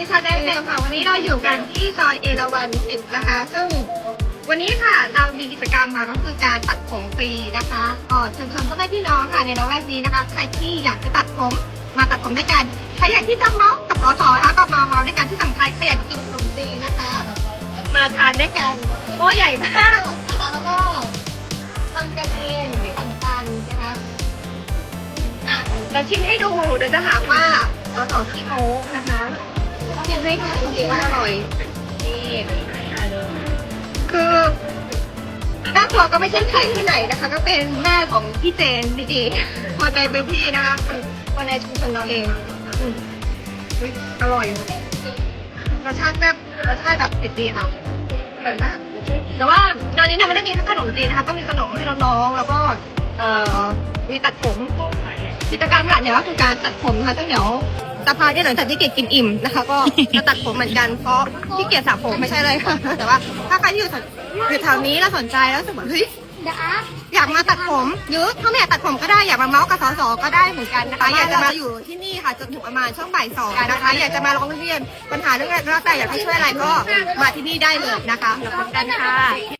เองค่ะวันนี้เราอยู่กันที่ซอยเอราวัณสิบนะคะ ซึ่งวันนี้ค่ะเรามีกิจกรรมค่ะก็คือการตัดผมฟรีนะคะก็เชิญชวนพ่อแม่พี่น้องค่ะในละแวกนี้นะคะใครที่อยากจะตัดผมมาตัดผมด้วยกันใครอยากที่จะเมาส์กับสอสอนะคะก็มาเมาส์ด้วยกันที่สำคัญใครอยากกินขนมจีนนะคะ มาทานด้วยกันโต๊ะใหญ่มากแล้วก็ทำกันเองทำกันนะคะเราชิมให้ดูเดี๋ยวจะถามว่าสอสอขี้โม้นะคะ ชิมให้ค่ะจริงๆว่าอร่อยนี่คือแม่ครัวก็ไม่ใช่ใครที่ไหนนะคะ ก็เป็นแม่ของพี่เจนดีๆพอใจเป็นพี่นะคะคนในชุมชนเราเองอร่อยรสชาติแบบรสชาติแบบติดดีค่ะอร่อยมากแต่ว่าตอนนี้เนี่ยไม่ได้มีแค่ขนมจีนนะคะก็มีขนมให้น้องๆแล้วก็เอ่อมีตัดผมกิจกรรมหลักเนี่ยก็คือการตัดผมนะคะซึ่งเดี๋ยว จะพาที่หลังจากที่เกียรกินอิ่มนะคะก็จะตัดผมเหมือนกันเพราะที่เกียรสระผมไม่ใช่เลยค่ะ แต่ว่าถ้าใครที่อยู่อยู่แถวนี้แล้วสนใจแล้วรู้สึกว่าเฮ้ย อยากมาตัดผมหรือถ้าไม่อยากตัดผมก็ได้อยากมาเมาส์กับสสก็ได้เหมือนกันนะคะอยากจะมาอยู่ที่นี่ค่ะจนถึงประมาณช่วงบ่ายสองนะคะ อยากจะมาร้องเรียนปัญหาเรื่องอะไรก็แล้วแต่อยากให้ช่วยอะไรก็มาที่นี่ได้เลยนะคะขอบคุณกันค่ะ